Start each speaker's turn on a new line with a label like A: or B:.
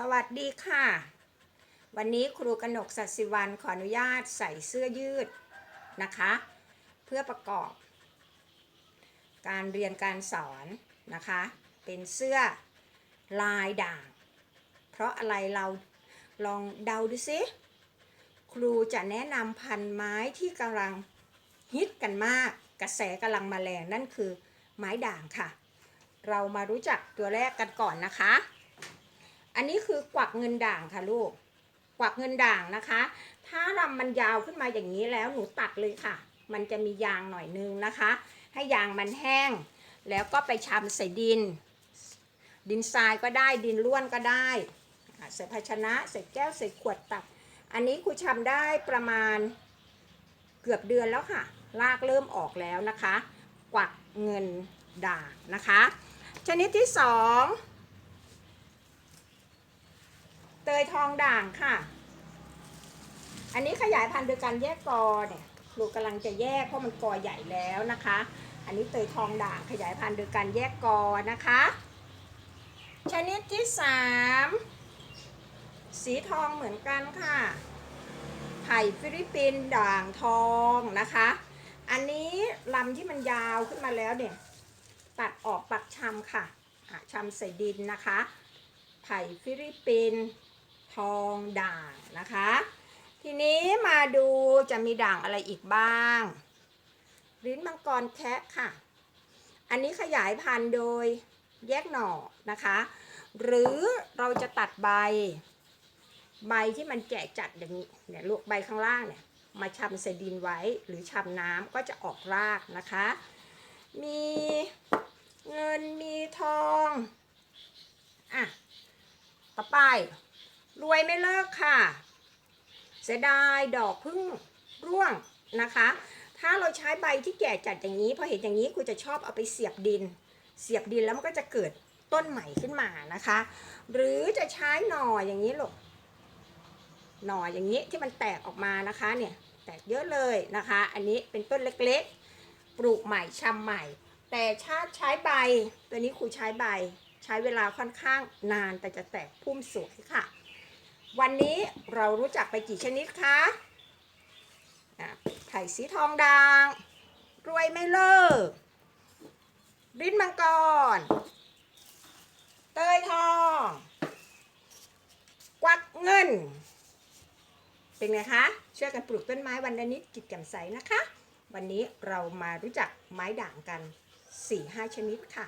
A: สวัสดีค่ะ วันนี้ครูกนกสัตสิวันขออนุญาตใส่เสื้อยืดนะคะ เพื่อประกอบ การเรียนการสอนนะคะ เป็นเสื้อลายด่าง เพราะอะไรเราลองเดาดูซิครูจะแนะนำพันไม้ที่กำลังฮิตกันมากกระแสกำลังมาแรงนั่นคือไม้ด่างค่ะ เรามารู้จักตัวแรกกันก่อนนะคะ อันนี้คือกวักเงินด่างค่ะลูก กวักเงินด่างนะคะ ถ้าลำมันยาวขึ้นมาอย่างนี้แล้วหนูตัดเลยค่ะ มันจะมียางหน่อยนึงนะคะ ให้ยางมันแห้ง แล้วก็ไปชำใส่ดิน ดินทรายก็ได้ดินร่วนก็ได้อะใส่ภาชนะใส่แก้วใส่ขวดตัก อันนี้ครูชำได้ประมาณเกือบเดือนแล้วค่ะรากเริ่มออกแล้วนะคะ กวักเงินด่างนะคะ ชนิดที่สอง เตยทองด่างค่ะ อันนี้ขยายพันธุ์โดยการแยกกอเนี่ยครูกำลังจะแยกเพราะมันกอใหญ่แล้วนะคะ อันนี้เตยทองด่างขยายพันธุ์โดยการแยกกอนะคะ ชนิดที่สามสีทองเหมือนกันค่ะไผ่ฟิลิปปินด่างทองนะคะ อันนี้ลำที่มันยาวขึ้นมาแล้วเนี่ย ตัดออกปักชำค่ะอะชำใส่ดินนะคะ ไผ่ฟิลิปปินส์ ทองด่างนะคะ ทีนี้มาดูจะมีด่างอะไรอีกบ้างลิ้นมังกรแคะค่ะ อันนี้ขยายพันธุ์โดยแยกหน่อนะคะ หรือเราจะตัดใบ ใบที่มันแก่จัดอย่างนี้เนี่ยลูกใบข้างล่างเนี่ยมาชำใส่ดินไว้หรือชำน้ำก็จะออกรากนะคะ มีเงินมีทอง อะ ต่อไป รวยไม่เลิกค่ะ เสียดายดอกพึ่งร่วงนะคะ ถ้าเราใช้ใบที่แก่จัดอย่างนี้พอเห็นอย่างนี้กูจะชอบเอาไปเสียบดิน เสียบดินแล้วมันก็จะเกิดต้นใหม่ขึ้นมานะคะ หรือจะใช้หน่ออย่างนี้หลูกหน่ออย่างนี้ที่มันแตกออกมานะคะเนี่ยแตกเยอะเลยนะคะ อันนี้เป็นต้นเล็กๆ ปลูกใหม่ชำใหม่ แต่ถ้าใช้ใบ ตัวนี้ครูใช้ใบ ใช้เวลาค่อนข้างนานแต่จะแตกพุ่มสวยค่ะ วันนี้เรารู้จักไปกี่ชนิดคะอะไผ่สีทองด่างรวยไม่เลิก ลิ้นมังกร เตยทอง กวักเงิน เป็นไงคะช่วยกันปลูกต้นไม้วันละนิดจิตแจ่มใสนะคะ วันนี้เรามารู้จักไม้ด่างกัน 4-5 ชนิดค่ะ